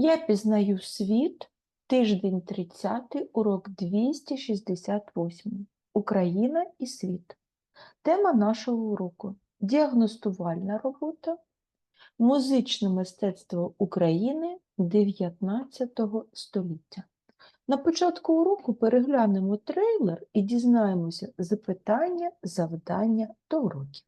Я пізнаю світ, тиждень 30, урок 268. Україна і світ. Тема нашого уроку діагностувальна робота, музичне мистецтво України 19 століття. На початку уроку переглянемо трейлер і дізнаємося запитання, завдання до уроків.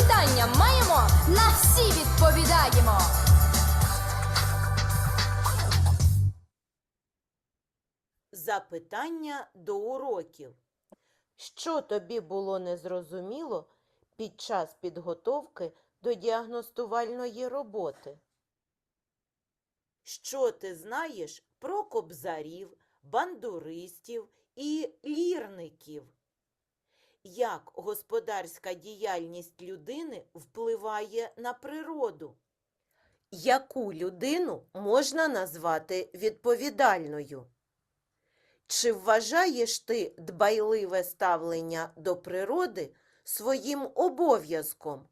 Запитання маємо, на всі відповідаємо. Запитання до уроків. Що тобі було незрозуміло під час підготовки до діагностувальної роботи? Що ти знаєш про кобзарів, бандуристів і лірників? Як господарська діяльність людини впливає на природу? Яку людину можна назвати відповідальною? Чи вважаєш ти дбайливе ставлення до природи своїм обов'язком?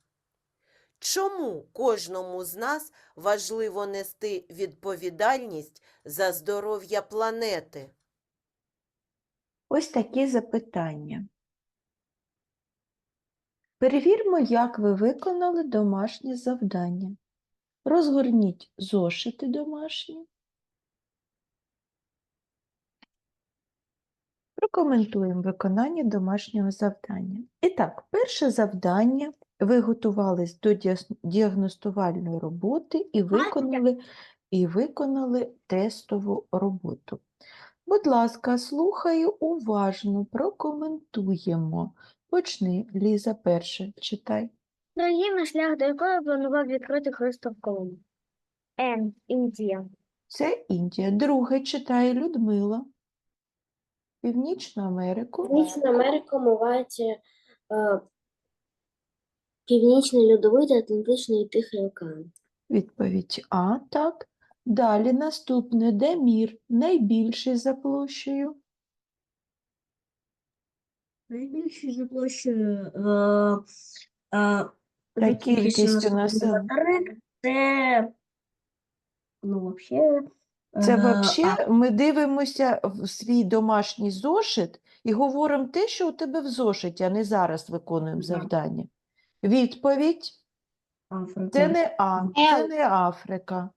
Чому кожному з нас важливо нести відповідальність за здоров'я планети? Ось такі запитання. Перевірмо, як ви виконали домашнє завдання. Розгорніть зошити домашні. Прокоментуємо виконання домашнього завдання. І так, перше завдання. Ви готувались до діагностувальної роботи і виконали, і виконали тестову роботу. Будь ласка, слухаю уважно, прокоментуємо. Почни, Ліза, перше, читай. Країна, шлях до якої планував відкрити Христоф Колумб. Н. Індія. Це Індія. Друге читає Людмила. Північну Америку. Північна Америка омивається е, Північний Льодовий, Атлантичний і Тихий океан. Відповідь А, так. Далі наступне. Де мір? Найбільший за площею. Найбільший за площею е, За кількістю населення. Це, ну, взагалі, Це е, взагалі ми дивимося в свій домашній зошит і говоримо те, що у тебе в зошиті, а не зараз виконуємо завдання. Відповідь Африка. це не А, це не Африка.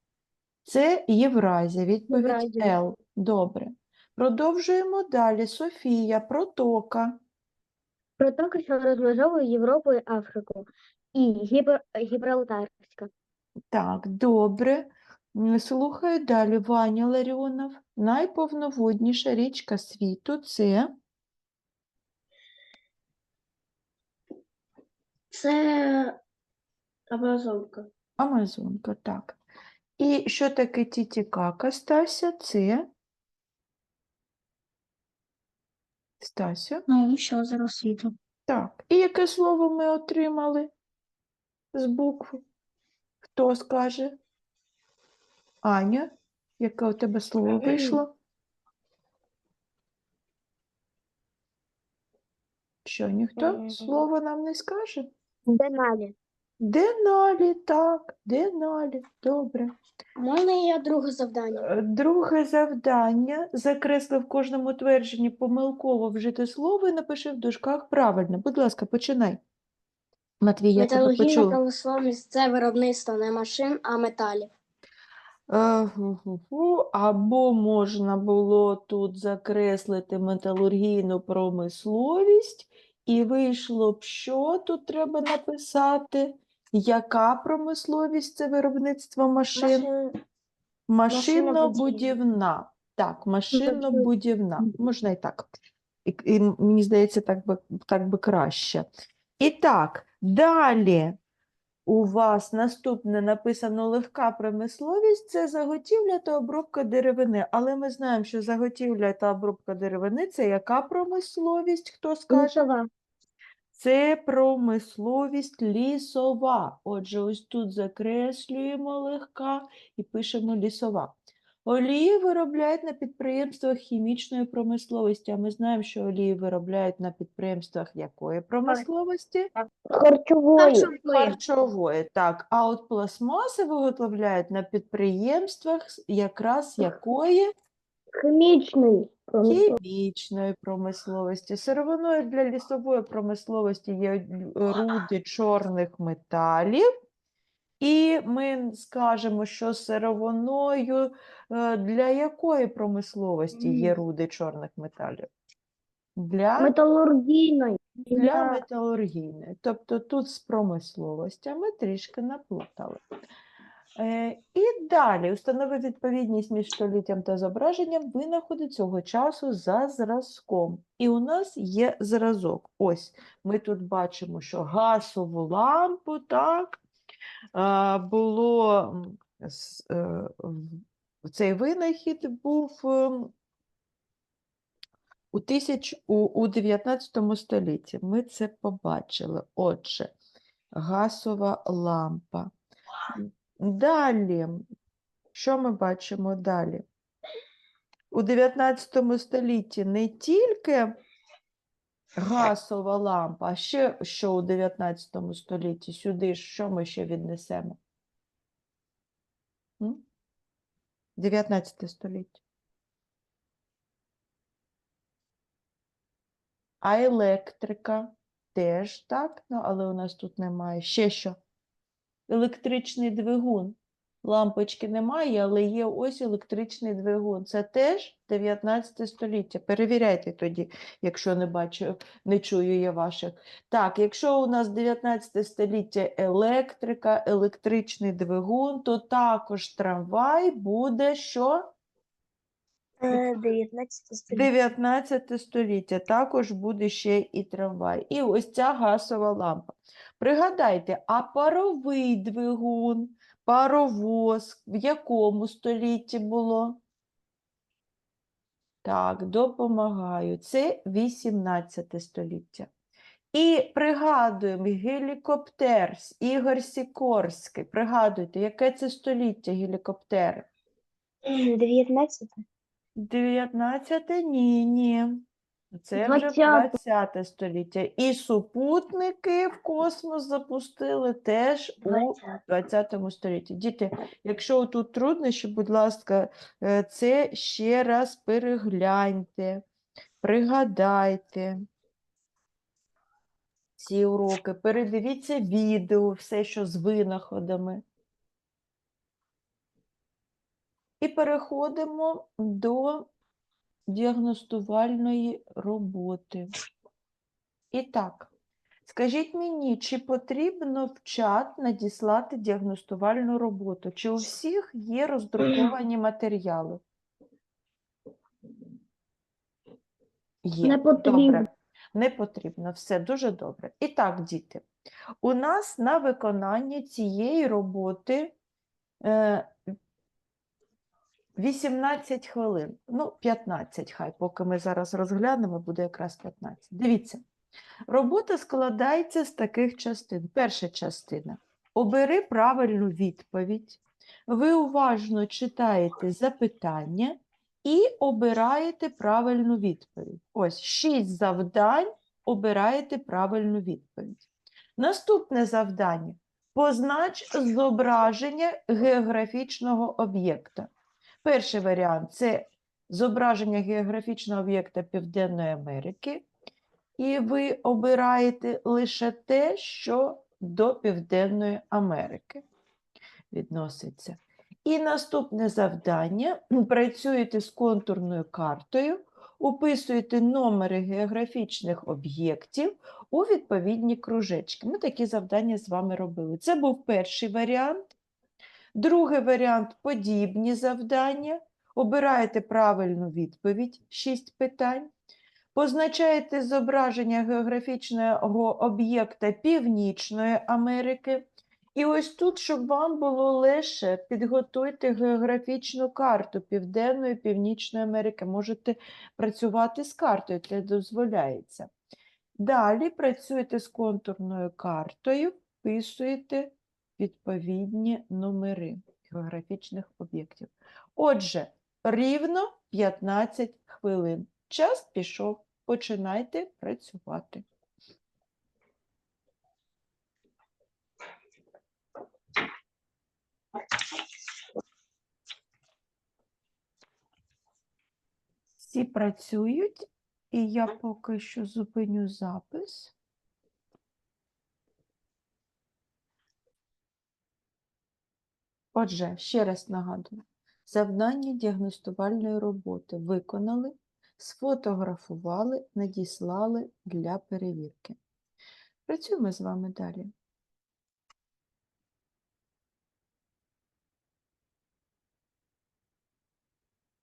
Це Євразія. Відповідь. Л. Добре. Продовжуємо далі. Софія, протока. Протока, що розмежовує Європу і Африку. І Гібр... Гібралтарська. Так, добре. Слухаю далі. Ваня Ларіонов. Найповноводніша річка світу це Це Амазонка. Амазонка. Так. І що таке Тітікака, Стася? Це Стася. Ну, що зараз світу? Так. І яке слово ми отримали з букви? Хто скаже? Аня, яке у тебе слово вийшло? Що, ніхто слово нам не скаже? Деналі. Деналі, так, деналі. Добре. Можна я друге завдання? Е, Друге завдання. Закресли в кожному твердженні помилково вжите слово і напиши в дужках правильно. Будь ласка, починай. Матвій, я тебе Металургійна почула. промисловість це виробництво не машин, а металів. Е, гу-гу-гу. Або можна було тут закреслити металургійну промисловість, і вийшло б, що тут треба написати? Яка промисловість це виробництво машин? Машин Машинобудівна. Так, машинобудівна. Можна і так. І, і мені здається, так би, так би краще. І так, далі у вас наступне написано легка промисловість це заготівля та обробка деревини. Але ми знаємо, що заготівля та обробка деревини це яка промисловість? Хто скаже? Лісова. Це промисловість лісова. Отже, ось тут закреслюємо легка і пишемо лісова. Олії виробляють на підприємствах хімічної промисловості. А ми знаємо, що олії виробляють на підприємствах якої промисловості? Харчової. Харчової, так. А от пластмаси виготовляють на підприємствах якраз якої? Хімічний. Хімічної промисловості. Сировиною для лісової промисловості є руди чорних металів. І ми скажемо, що сировиною е, для якої промисловості є руди чорних металів? Для, Металургійної. для металургійної. Тобто тут з промисловостями трішки наплутали. Е, І далі установи відповідність між століттям та зображенням винаходи цього часу за зразком. І у нас є зразок. Ось ми тут бачимо, що газову лампу, так, було е, цей винахід був ем, у, тисяч, у, у 19 столітті. Ми це побачили. Отже, газова лампа. Далі, що ми бачимо далі? У 19 столітті не тільки газова лампа, а ще що у 19 столітті сюди що ми ще віднесемо? 19 століття. А електрика теж так, ну, але у нас тут немає. Ще що? Електричний двигун. Лампочки немає, але є ось електричний двигун. Це теж 19 століття. Перевіряйте тоді, якщо не бачу, не чую я ваших. Так, якщо у нас 19 століття електрика, електричний двигун, то також трамвай буде що? 19 століття. 19 століття також буде ще і трамвай. І ось ця газова лампа. Пригадайте, а паровий двигун, паровоз в якому столітті було? Так, допомагаю. Це 18 століття. І пригадуємо гелікоптер з Ігор Сікорський. Пригадуйте, яке це століття гелікоптери? 19 19 ні, ні. Це вже 20-те. 20 століття. І супутники в космос запустили теж у 20 столітті. Діти, якщо тут труднощі, будь ласка, е, це ще раз перегляньте, пригадайте ці уроки, передивіться відео, все, що з винаходами. І переходимо до діагностувальної роботи. І так, скажіть мені, чи потрібно в чат надіслати діагностувальну роботу? Чи у всіх є роздруковані матеріали? Є. Не потрібно. Добре. Не потрібно. Все дуже добре. І так, діти, у нас на виконання цієї роботи е, 18 хвилин, ну, 15 хай, поки ми зараз розглянемо, буде якраз 15. Дивіться, робота складається з таких частин. Перша частина. Обери правильну відповідь. Ви уважно читаєте запитання і обираєте правильну відповідь. Ось 6 завдань, обираєте правильну відповідь. Наступне завдання. Познач зображення географічного об'єкта. Перший варіант це зображення географічного об'єкта Південної Америки, і ви обираєте лише те, що до Південної Америки відноситься. І наступне завдання: працюєте з контурною картою, описуєте номери географічних об'єктів у відповідні кружечки. Ми такі завдання з вами робили. Це був перший варіант. Другий варіант подібні завдання. Обираєте правильну відповідь, 6 питань. Позначаєте зображення географічного об'єкта Північної Америки. І ось тут, щоб вам було легше, підготуйте географічну карту Південної Північної Америки. Можете працювати з картою, це дозволяється. Далі працюєте з контурною картою, вписуєте відповідні номери географічних об'єктів. Отже, рівно 15 хвилин. Час пішов. Починайте працювати. Всі працюють, і я поки що зупиню запис. Отже, ще раз нагадую, завдання діагностувальної роботи виконали, сфотографували, надіслали для перевірки. Працюємо з вами далі.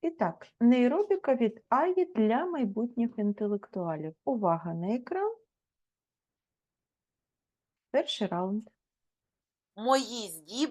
І так, нейробіка від Аї для майбутніх інтелектуалів. Увага на екран. Перший раунд. Мої здіб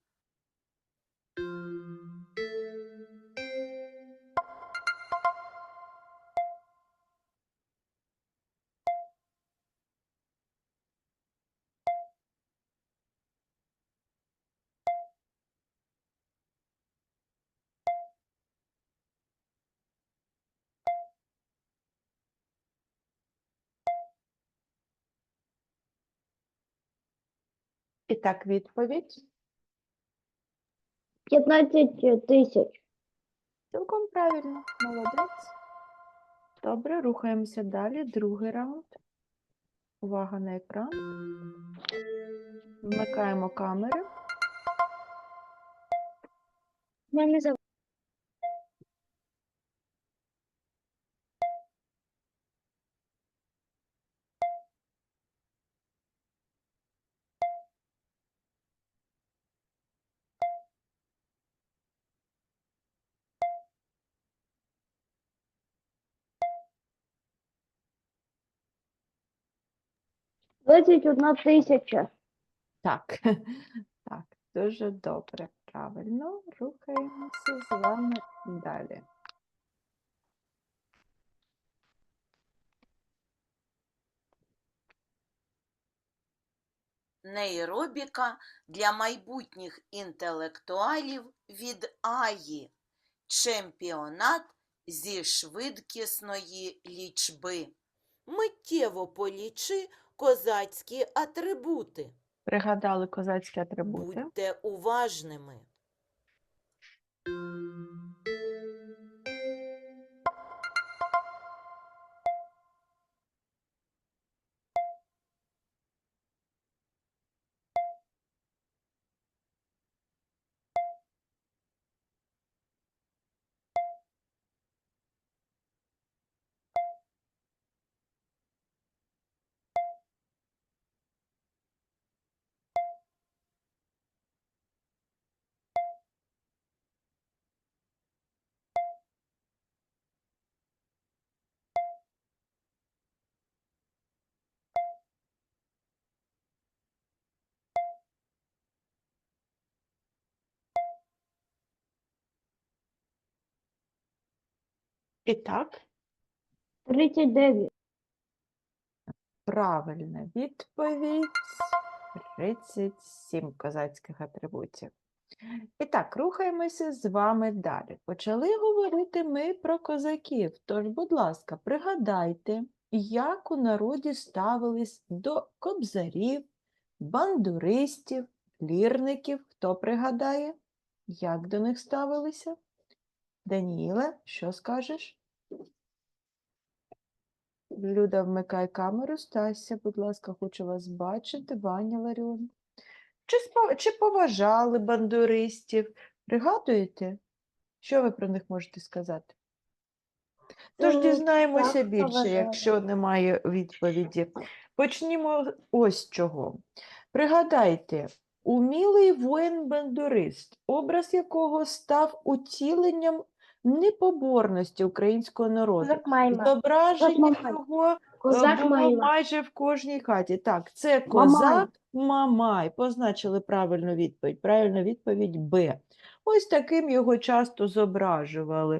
І так, відповідь. 15 тисяч. Цілком правильно, молодець. Добре, рухаємося далі. Другий раунд. Увага на екран. Вмикаємо камери. Мене за- Двадцять одна тисяча. Так, так, дуже добре, правильно. Рухаємося з вами далі. Нейробіка для майбутніх інтелектуалів від Аї. Чемпіонат зі швидкісної лічби. Миттєво полічи козацькі атрибути. Пригадали козацькі атрибути. Будьте уважними. І так, Тридцять дев'ять. правильна відповідь 37 козацьких атрибутів. І так, рухаємося з вами далі. Почали говорити ми про козаків. Тож, будь ласка, пригадайте, як у народі ставились до кобзарів, бандуристів, лірників. Хто пригадає, як до них ставилися? Даніїле, що скажеш? Люда, вмикай камеру. Стася, будь ласка, хочу вас бачити. Ваня Ларіон. Чи, спо- чи поважали бандуристів? Пригадуєте? Що ви про них можете сказати? Тож Ну, дізнаємося так, більше, поважали. якщо немає відповіді. Почнімо ось чого. Пригадайте, умілий воїн-бандурист, образ якого став утіленням непоборності українського народу. Козак Майма. Зображення Мамай. його е, Козак було Майма. майже в кожній хаті. Так, це козак Мамай. Позначили правильну відповідь. Правильна відповідь Б. Ось таким його часто зображували.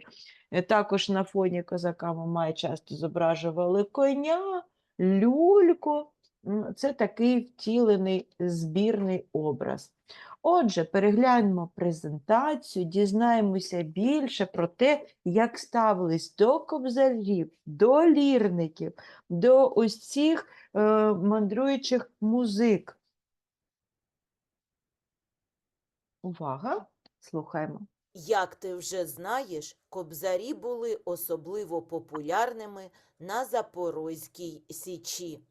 Е, Також на фоні козака Мамай часто зображували коня, люльку. М, Це такий втілений збірний образ. Отже, перегляньмо презентацію, дізнаємося більше про те, як ставились до кобзарів, до лірників, до ось цих е, мандруючих музик. Увага, слухаємо. Як ти вже знаєш, кобзарі були особливо популярними на Запорозькій Січі.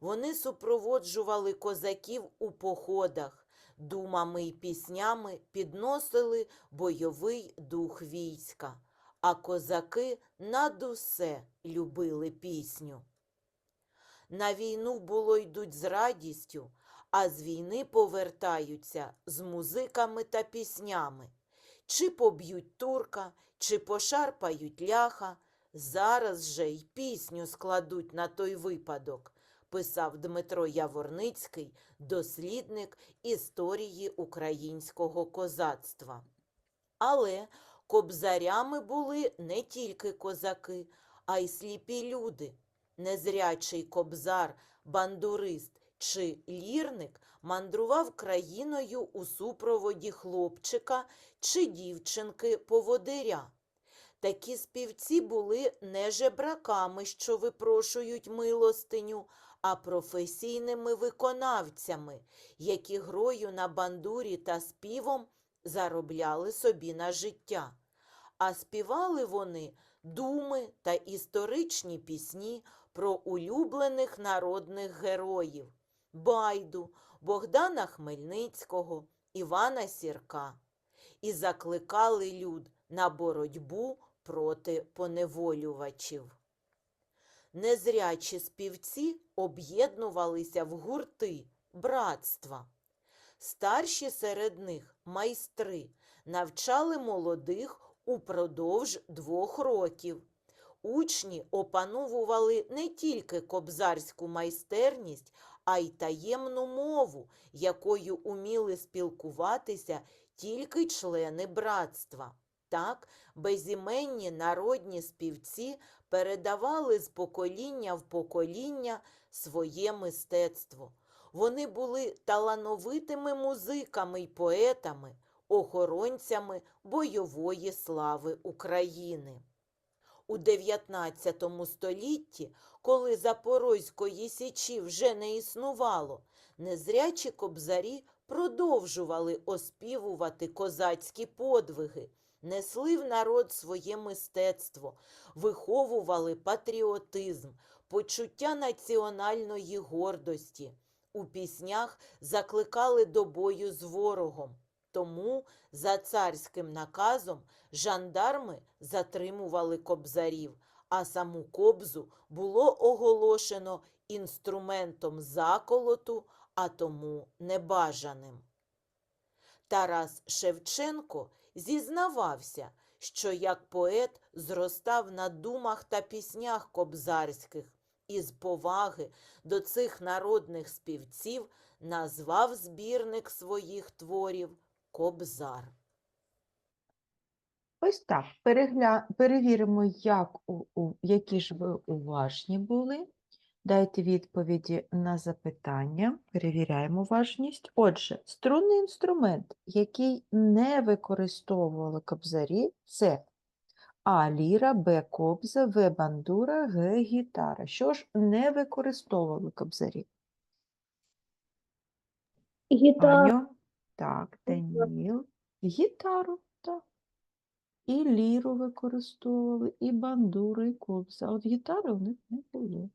Вони супроводжували козаків у походах, думами й піснями підносили бойовий дух війська, а козаки над усе любили пісню. На війну було йдуть з радістю, а з війни повертаються з музиками та піснями. Чи поб'ють турка, чи пошарпають ляха, зараз же й пісню складуть на той випадок, писав Дмитро Яворницький, дослідник історії українського козацтва. Але кобзарями були не тільки козаки, а й сліпі люди. Незрячий кобзар, бандурист чи лірник мандрував країною у супроводі хлопчика чи дівчинки-поводиря. Такі співці були не жебраками, що випрошують милостиню, а професійними виконавцями, які грою на бандурі та співом заробляли собі на життя. А співали вони думи та історичні пісні про улюблених народних героїв Байду, Богдана Хмельницького, Івана Сірка і закликали люд на боротьбу проти поневолювачів. Незрячі співці об'єднувалися в гурти, братства. Старші серед них, майстри, навчали молодих упродовж двох років. Учні опановували не тільки кобзарську майстерність, а й таємну мову, якою уміли спілкуватися тільки члени братства. Так, безіменні народні співці передавали з покоління в покоління своє мистецтво. Вони були талановитими музиками й поетами, охоронцями бойової слави України. У 19 столітті, коли Запорозької січі вже не існувало, незрячі кобзарі продовжували оспівувати козацькі подвиги, несли в народ своє мистецтво, виховували патріотизм, почуття національної гордості. У піснях закликали до бою з ворогом. Тому за царським наказом жандарми затримували кобзарів, а саму кобзу було оголошено інструментом заколоту, а тому небажаним. Тарас Шевченко зізнавався, що як поет зростав на думах та піснях кобзарських і з поваги до цих народних співців назвав збірник своїх творів Кобзар. Ось так. Перегля... Перевіримо, як у... Які ж ви уважні були. Дайте відповіді на запитання. Перевіряємо уважність. Отже, струнний інструмент, який не використовували кобзарі, це А. Ліра, Б. Кобза, В. Бандура, Г. Гітара. Що ж не використовували кобзарі? Гітара. Аню, так, Даніл. Гітару, так. І ліру використовували, і бандуру, і кобза. А от гітари у них не було.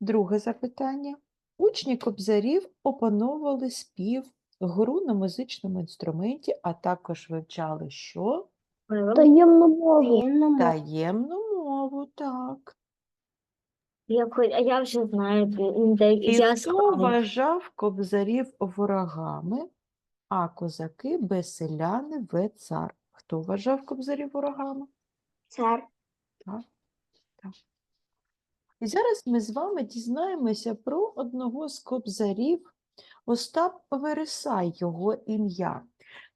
Друге запитання. Учні кобзарів опановували спів, гру на музичному інструменті, а також вивчали що? Таємну мову. Таємну мову, так. Я, а я вже знаю, де І я хто вважав кобзарів ворогами, а козаки без селяни в цар. Хто вважав кобзарів ворогами? Цар. І зараз ми з вами дізнаємося про одного з кобзарів, Остап Вересай, його ім'я.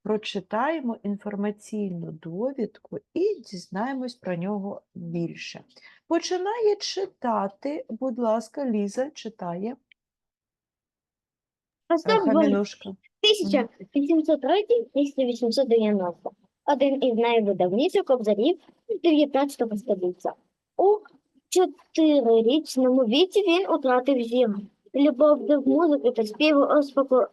Прочитаємо інформаційну довідку і дізнаємось про нього більше. Починає читати, будь ласка, Ліза читає. Остап Хамінушка. 1803-1890. Один із найвидавніших кобзарів 19 століття. У чотирирічному віці він утратив зір. Любов до музики та співу успоко-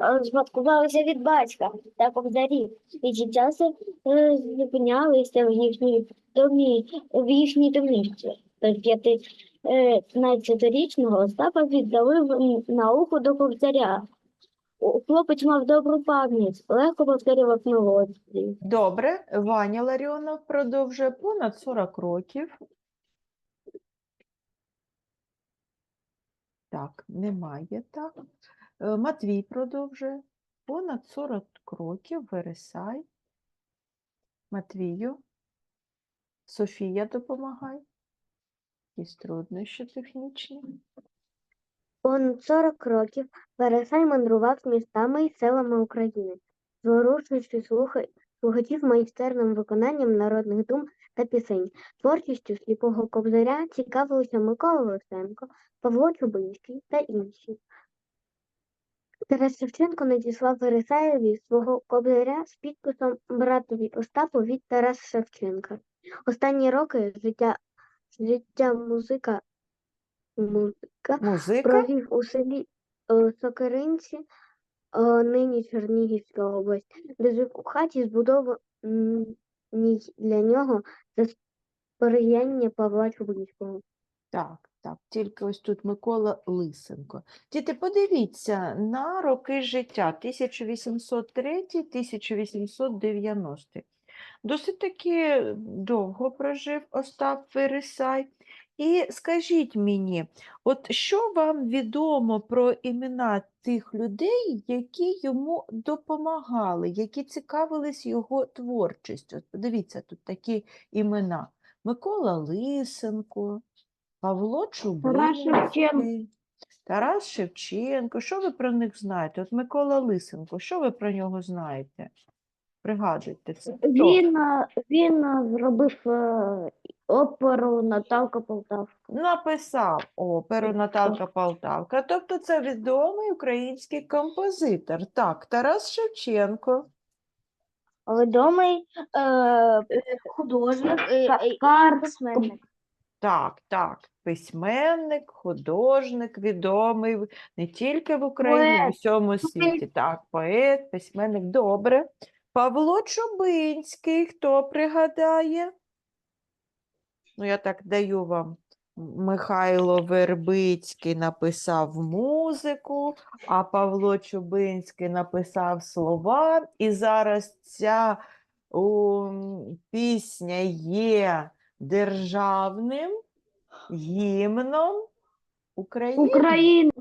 від батька та кобзарів, які часто е, зупинялися в їхній домі, в їхній домівці. П'ятнадцятирічного Остапа віддали науку до кобзаря. Хлопець мав добру пам'ять, легко повторював мелодії. Добре, Ваня Ларіонов продовжує понад 40 років. Так, немає так. Е, Матвій продовжує. Понад 40 років Вересай. Матвію. Софія допомагай. Якісь труднощі технічні. Понад 40 років Вересай мандрував містами і селами України, зворушуючи слухачів майстерним виконанням народних дум та пісень. Творчістю сліпого кобзаря цікавилися Микола Лисенко, Павло Чубинський та інші. Тарас Шевченко надіслав Вересаєві свого кобзаря з підписом братові Остапу від Тараса Шевченка. Останні роки життя, життя музика, музика Музика. провів у селі е, Сокиринці, е, нині Чернігівська область, де жив у хаті, збудованій для нього за сприяння Павла Чубинського. Так, так, тільки ось тут Микола Лисенко. Діти, подивіться на роки життя 1803-1890. Досить таки довго прожив Остап Вересай. І скажіть мені, от що вам відомо про імена тих людей, які йому допомагали, які цікавились його творчістю? От Подивіться, тут такі імена. Микола Лисенко, Павло Чубинський, Тарас Шевченко. Що ви про них знаєте? От Микола Лисенко, що ви про нього знаєте? Пригадуйте це. Хто? Він, е, він е, зробив е, оперу Наталка Полтавка. Написав оперу Наталка Полтавка. Тобто це відомий український композитор. Так, Тарас Шевченко. Відомий е, художник, кар, Так, так, письменник, художник, відомий не тільки в Україні, в Поет. усьому світі. Так, поет, письменник, добре. Павло Чубинський, хто пригадає? Ну, я так даю вам. Михайло Вербицький написав музику, а Павло Чубинський написав слова. І зараз ця м, пісня є державним гімном України. Україна.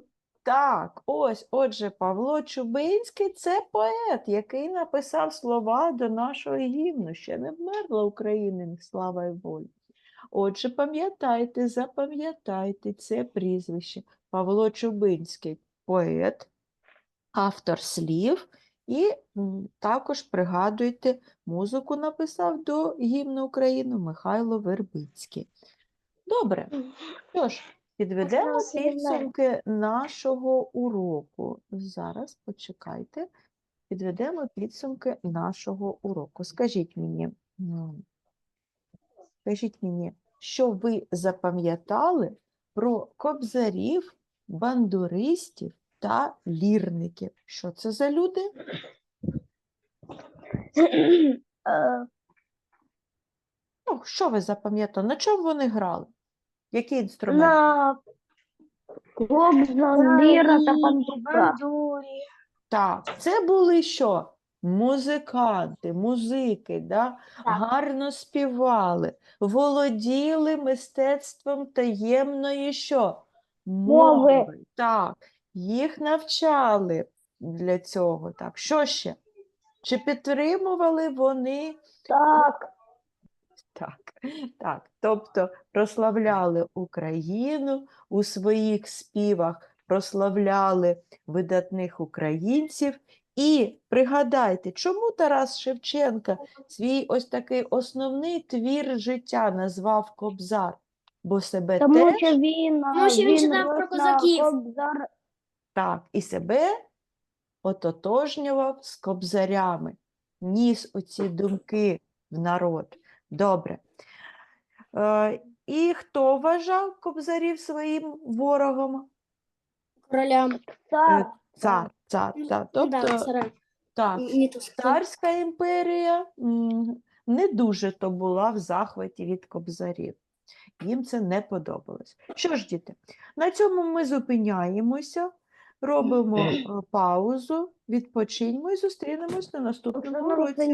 Так, ось, отже, Павло Чубинський це поет, який написав слова до нашого гімну. Ще не вмерла Україна, слава і воля. Отже, пам'ятайте, запам'ятайте це прізвище. Павло Чубинський поет, автор слів, і також пригадуйте, музику написав до гімну України Михайло Вербицький. Добре. Що ж, підведемо підсумки нашого уроку. Зараз почекайте. Підведемо підсумки нашого уроку. Скажіть мені, скажіть мені, що ви запам'ятали про кобзарів, бандуристів та лірників? Що це за люди? Е, Ну, що ви запам'ятали? На чому вони грали? Які інструменти? на Кобзон, Ліра та Пантуфра. Так, це були що? Музиканти, музики, да? гарно співали, володіли мистецтвом таємної що? Мови. Так, їх навчали для цього. Так, що ще? Чи підтримували вони Так. так, так. Тобто прославляли Україну у своїх співах, прославляли видатних українців. І пригадайте, чому Тарас Шевченка свій ось такий основний твір життя назвав Кобзар? Бо себе Тому теж що він, Тому що він він читав про визнав козаків. Кобзар так, і себе ототожнював з кобзарями, ніс оці думки в народ. Добре. Е, і хто вважав кобзарів своїм ворогом? Королям. Е, цар. Цар, цар, Ну, так. Ну, да, Тобто, так, сказав. Царська імперія не дуже то була в захваті від кобзарів. Їм це не подобалось. Що ж, діти, на цьому ми зупиняємося, робимо е, паузу, відпочиньмо і зустрінемось на наступному уроці.